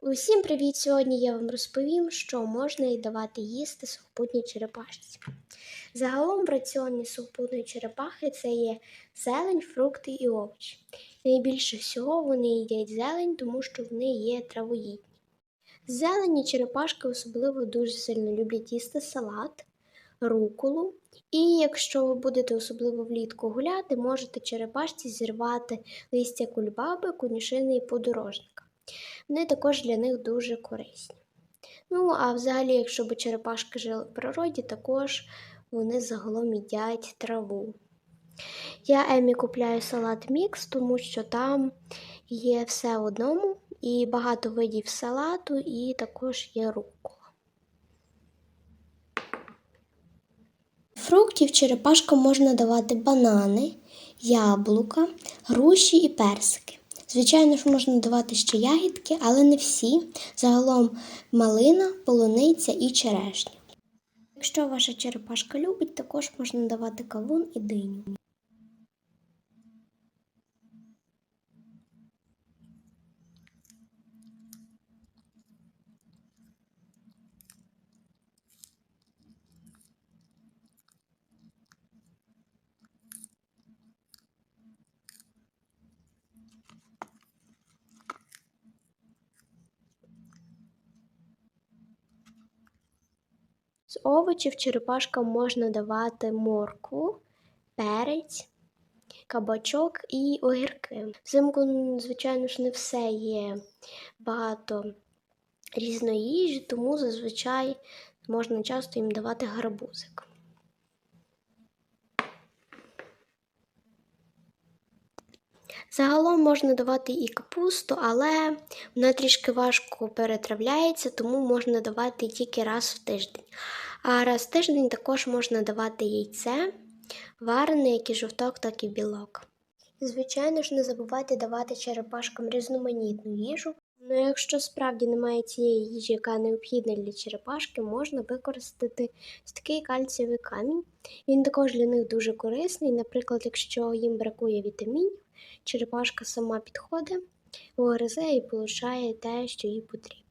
Усім привіт! Сьогодні я вам розповім, що можна і давати їсти сухопутній черепашці. Загалом в раціоні сухопутної черепахи це є зелень, фрукти і овочі. Найбільше всього вони їдять зелень, тому що вони є травоїдні. Зелені черепашки особливо дуже сильно люблять їсти салат, руколу. І якщо ви будете особливо влітку гуляти, можете черепашці зірвати листя кульбаби, конюшини і подорожника. Вони також для них дуже корисні. Ну, а взагалі, якщо б черепашки жили в природі, також вони загалом їдять траву. Я Емі купляю салат мікс, тому що там є все в одному, і багато видів салату, і також є рукола. Фруктів черепашкам можна давати банани, яблука, груші і персики. Звичайно ж, можна давати ще ягідки, але не всі. Загалом малина, полуниця і черешня. Якщо ваша черепашка любить, також можна давати кавун і диню. З овочів черепашкам можна давати моркву, перець, кабачок і огірки. Взимку, звичайно ж, не все є багато різної їжі, тому зазвичай можна часто їм давати гарбузик. Загалом можна давати і капусту, але вона трішки важко перетравляється, тому можна давати тільки раз в тиждень. А раз в тиждень також можна давати яйце, варене, як і жовток, так і білок. Звичайно ж, не забувайте давати черепашкам різноманітну їжу. Ну, якщо справді немає цієї їжі, яка необхідна для черепашки, можна використати ось такий кальцієвий камінь. Він також для них дуже корисний. Наприклад, якщо їм бракує вітамінів, черепашка сама підходить, гризе і отримує те, що їй потрібно.